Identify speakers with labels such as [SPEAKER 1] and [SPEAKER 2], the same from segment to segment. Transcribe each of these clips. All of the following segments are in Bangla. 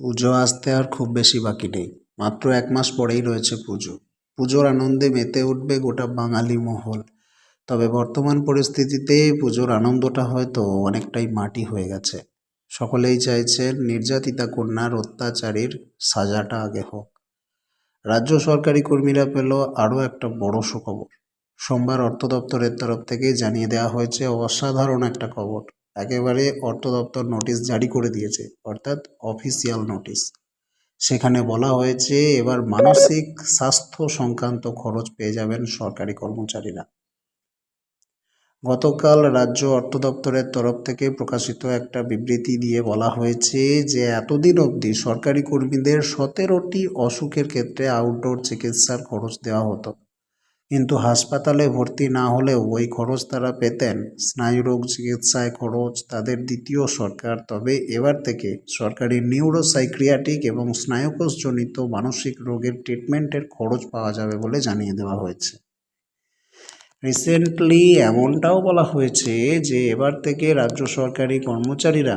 [SPEAKER 1] পুজো আসতে আর খুব বেশি বাকি নেই। মাত্র এক মাস পরেই রয়েছে পুজো। পুজোর আনন্দে মেতে উঠবে গোটা বাঙালি মহল। তবে বর্তমান পরিস্থিতিতে পুজোর আনন্দটা হয়তো অনেকটাই মাটি হয়ে গেছে। সকলেই চাইছেন নির্যাতিতা কন্যার অত্যাচারীর সাজাটা আগে হোক। রাজ্য সরকারি কর্মীরা পেল আরও একটা বড় সুখবর। সোমবার অর্থ দপ্তরের তরফ থেকে জানিয়ে দেওয়া হয়েছে, অসাধারণ একটা খবর। একেবারে অর্থ দপ্তর নোটিশ জারি করে দিয়েছে, অর্থাৎ অফিসিয়াল নোটিশ সেখানে বলা হয়েছে, এবার মানসিক স্বাস্থ্য সংক্রান্ত খরচ পেয়ে যাবেন সরকারি কর্মচারীরা। গতকাল রাজ্য অর্থ দপ্তরের তরফ থেকে প্রকাশিত একটা বিবৃতি দিয়ে বলা হয়েছে যে, এতদিন অবধি সরকারি কর্মীদের সতেরোটি অসুখের ক্ষেত্রে আউটডোর চিকিৎসার খরচ দেওয়া হতো। কিন্তু হাসপাতালে ভর্তি না হলেও ওই খরচ তারা পেতেন। স্নায়ুরোগ চিকিৎসায় খরচ তাদের দ্বিতীয় সরকার। তবে এবার থেকে সরকারি নিউরোসাইক্রিয়াটিক এবং স্নায়ুকোষজনিত মানসিক রোগের ট্রিটমেন্টের খরচ পাওয়া যাবে বলে জানিয়ে দেওয়া হয়েছে। রিসেন্টলি এমনটাও বলা হয়েছে যে এবার থেকে রাজ্য সরকারি কর্মচারীরা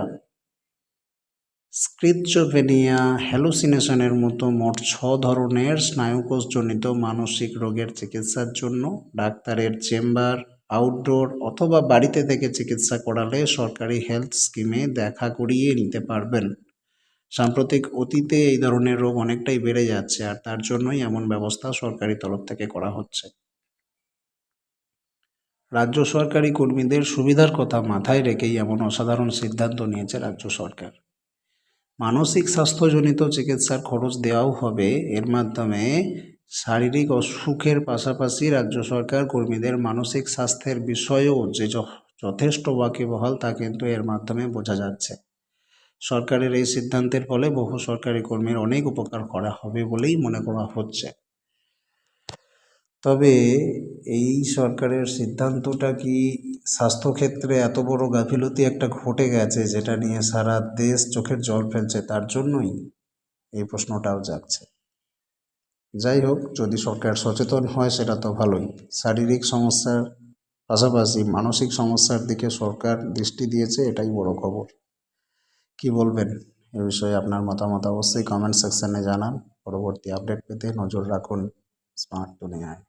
[SPEAKER 1] স্ক্রিপচোভেনিয়া হ্যালুসিনেশনের মতো মোট ছ ধরনের স্নায়ুকোষজনিত মানসিক রোগের চিকিৎসার জন্য ডাক্তারের চেম্বার, আউটডোর অথবা বাড়িতে থেকে চিকিৎসা করালে সরকারি হেলথ স্কিমে দেখা করিয়ে নিতে পারবেন। সাম্প্রতিক অতীতে এই ধরনের রোগ অনেকটাই বেড়ে যাচ্ছে আর তার জন্যই এমন ব্যবস্থা সরকারি তরফ থেকে করা হচ্ছে। রাজ্য সরকারি কর্মীদের সুবিধার কথা মাথায় রেখেই এমন অসাধারণ সিদ্ধান্ত নিয়েছে রাজ্য সরকার। মানসিক স্বাস্থ্যজনিত চিকিৎসার খরচ দেওয়াও হবে। এর মাধ্যমে শারীরিক অসুখের পাশাপাশি রাজ্য সরকার কর্মীদের মানসিক স্বাস্থ্যের বিষয়েও যে, যথেষ্ট ওয়াকিবহাল তা কিন্তু এর মাধ্যমে বোঝা যাচ্ছে। সরকারের এই সিদ্ধান্তের ফলে বহু সরকারি কর্মীর অনেক উপকার করা হবে বলেই মনে করা হচ্ছে। তবে এই সরকারের সিদ্ধান্তটা কি স্বাস্থ্যক্ষেত্রে এত বড় গাফিলতি একটা ঘটে গেছে যেটা নিয়ে সারা দেশ চোখের জল ফেলছে, তার জন্যই এই প্রশ্নটাও জাগছে। যাই হোক, যদি সরকার সচেতন হয় সেটা তো ভালোই। শারীরিক সমস্যার পাশাপাশি মানসিক সমস্যার দিকে সরকার দৃষ্টি দিয়েছে, এটাই বড় খবর। কি বলবেন? এ বিষয়ে আপনার মতামত অবশ্যই কমেন্ট সেকশনে জানান। পরবর্তী আপডেট পেতে নজর রাখুন স্মার্ট দুনিয়ায়